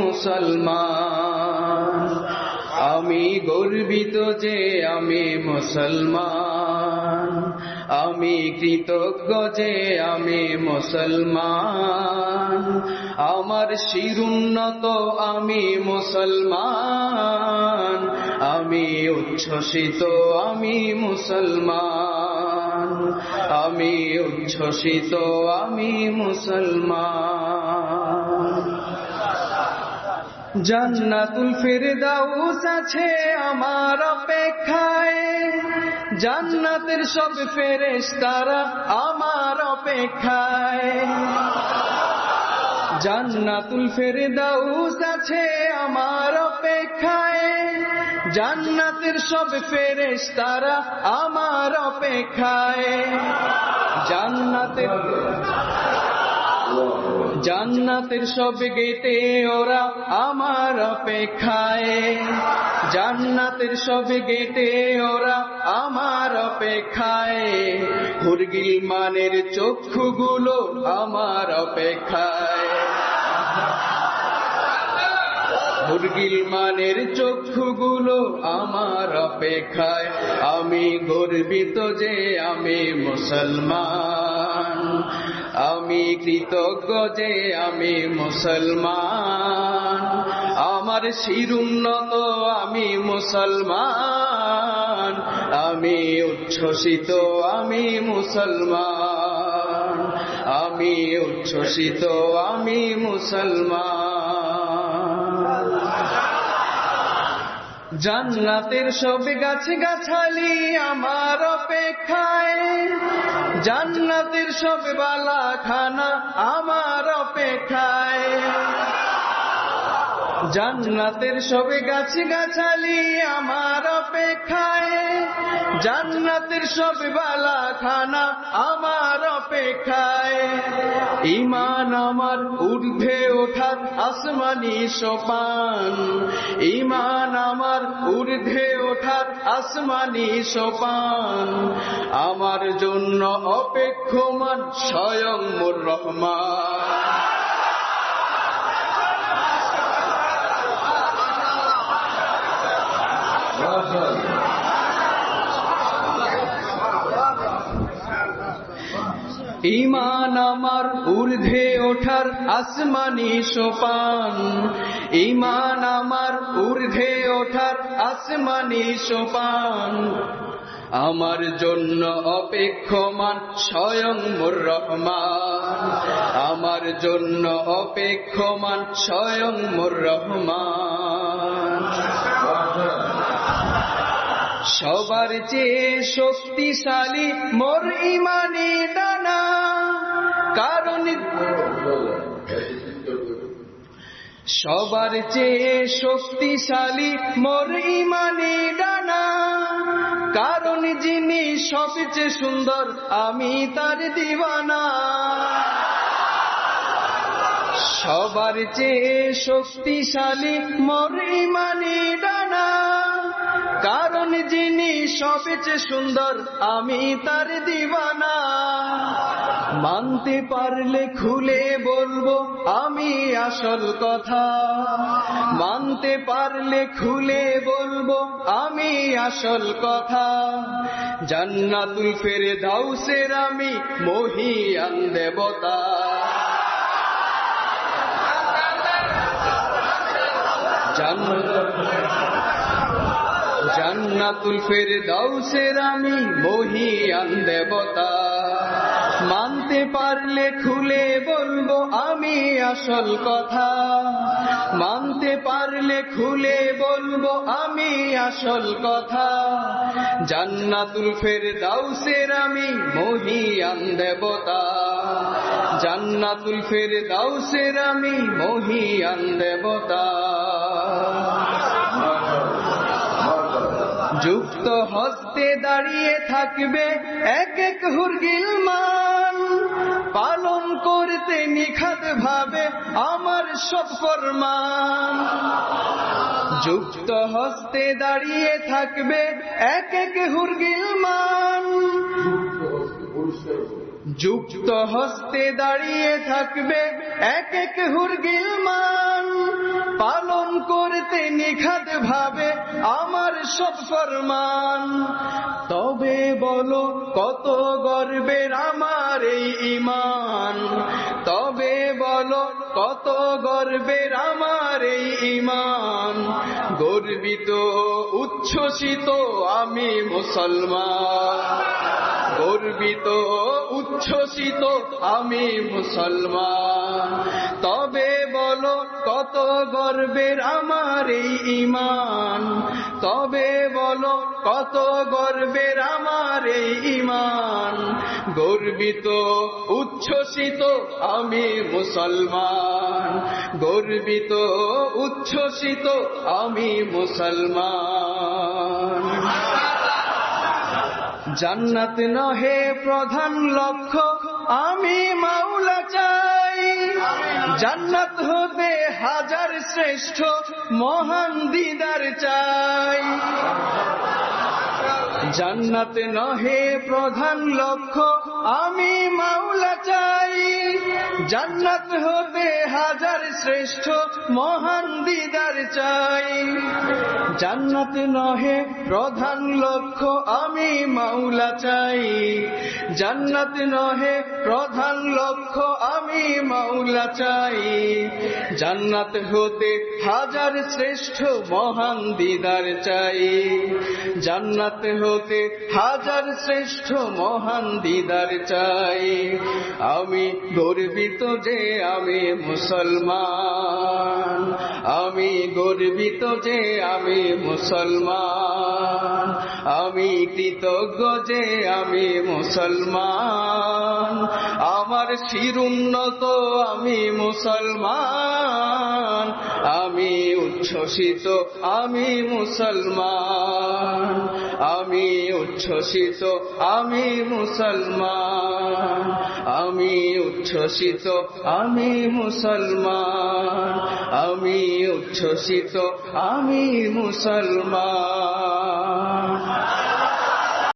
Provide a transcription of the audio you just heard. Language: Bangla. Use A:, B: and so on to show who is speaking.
A: মুসলমান। আমি গর্বিত যে আমি মুসলমান। আমি কৃতজ্ঞ যে আমি মুসলমান। আমার শিরুন্নত আমি মুসলমান। আমি উচ্ছ্বসিত আমি মুসলমান। আমি উচ্ছ্বসিত আমি মুসলমান। জান্নাতুল ফেরদাউস আছে আমার অপেক্ষায়। জান্নাতের সব ফেরেশতারা আমার অপেক্ষায়। জান্নাতুল ফেরদাউস আছে আমার অপেক্ষায়। জান্নাতের সব ফেরেশতারা আমার অপেক্ষায়। জান্নাতের জান্নাতের সব গেটে ওরা আমার অপেক্ষায়। জান্নাতের সব গেটে ওরা আমার অপেক্ষায়। হুরগিল মানের চক্ষুগুলো আমার অপেক্ষায়। মুরগিল মানের চক্ষুগুলো আমার অপেক্ষায়। আমি গর্বিত যে আমি মুসলমান। আমি কৃতজ্ঞ যে আমি মুসলমান। আমার শিরুন্নত আমি মুসলমান। আমি উচ্ছ্বসিত, আমি মুসলমান। আমি উচ্ছ্বসিত, আমি মুসলমান। জান্নাতের সব গাছ গাছালি আমার অপেক্ষায়। জান্নাতের সব বালা খানা আমার অপেক্ষায়। জান্নাতের সব গাছ গাছালি আমার অপেক্ষায়। জান্নাতের সব বালা খানা আমার অপেক্ষায়। ইমান আমার ঊর্ধ্বে ওঠার আসমানি সোপান। ইমান আমার ঊর্ধ্বে ওঠার আসমানি সোপান। আমার জন্য অপেক্ষমান স্বয়ং রহমান। ইমান আমার ঊর্ধ্বে ওঠার আসমানি সোপান। ইমান আমার ঊর্ধ্বে ওঠার আসমানি সোপান। আমার জন্য অপেক্ষমান স্বয়ং মোর রহমান। আমার জন্য অপেক্ষমান স্বয়ং মোর রহমান। সবার চেয়ে শক্তিশালী মোর ইমানি ডানা কারণ সবার চেয়ে শক্তিশালী মোর ইমানি ডানা। কারণ যিনি সবচেয়ে সুন্দর, আমি তার দিবানা সবার চেয়ে শক্তিশালী মোর ইমানি ডানা। কারণ যিনি সবচেয়ে সুন্দর, আমি তার দিবানা মানতে পারলে খুলে বলব, আমি আসল কথা। মানতে পারলে খুলে বলব, আমি আসল কথা। জান্নাতুল ফেরে দাউসের আমি মহিয়ান দেবতা। জান্নাতুল ফের দাউসের আমি মহিয়ান দেবতা। মানতে পারলে খুলে বলব আমি আসল কথা। মানতে পারলে খুলে বলব আমি আসল কথা। জান্নাতুল ফের দাউসের আমি মহিয়ান দেবতা। জান্নাতুল ফের দাউসের আমি মহিয়ান দেবতা। যুক্ত হস্তে দাঁড়িয়ে থাকবে এক এক হুরগিল মান পালন করতে নিখাত ভাবে আমার সব ফরমান। যুক্ত হস্তে দাঁড়িয়ে থাকবে এক এক হুরগিল মান যুক্ত হস্তে দাঁড়িয়ে থাকবে এক এক হুরগিল মান পালন করতে নিখাত ভাবে আমার সব ফরমান। তবে বলো, কত গর্বের আমার এই ইমান তবে বলো, কত গর্বের আমার এই ইমান গর্বিত, উচ্ছ্বসিত আমি মুসলমান। গর্বিত, উচ্ছ্বসিত আমি মুসলমান। তবে বলো, কত গর্বের আমার এই ইমান কত গর্বের আমার এই ইমান গর্বিত, উচ্ছ্বসিত আমি মুসলমান। গর্বিত, উচ্ছ্বসিত আমি মুসলমান। জান্নাত নহে প্রধান লক্ষ্য আমি জান্নাত হতে হাজার শ্রেষ্ঠ মহান দিদার চাই। জান্নাত নহে প্রধান লক্ষ্য, আমি মাওলা চাই। জান্নাত হতে হাজার শ্রেষ্ঠ মহান দিদার চাই। জান্নাত নহে প্রধান লক্ষ্য, আমি মাওলা চাই। জান্নাত নহে প্রধান লক্ষ্য, আমি মাওলা চাই। জান্নাত হতে হাজার শ্রেষ্ঠ মহান দিদার চাই। জান্নাত হতে হাজার শ্রেষ্ঠ মহান দিদার চাই। আমি গর্বিত যে আমি মুসলমান। আমি গর্বিত যে আমি মুসলমান। আমি কৃতজ্ঞ যে আমি মুসলমান। শিরুন্নত, আমি মুসলমান। আমি উচ্ছ্বসিত, আমি মুসলমান। আমি উচ্ছ্বসিত, আমি মুসলমান। আমি উচ্ছ্বসিত, আমি মুসলমান। আমি উচ্ছ্বসিত, আমি মুসলমান।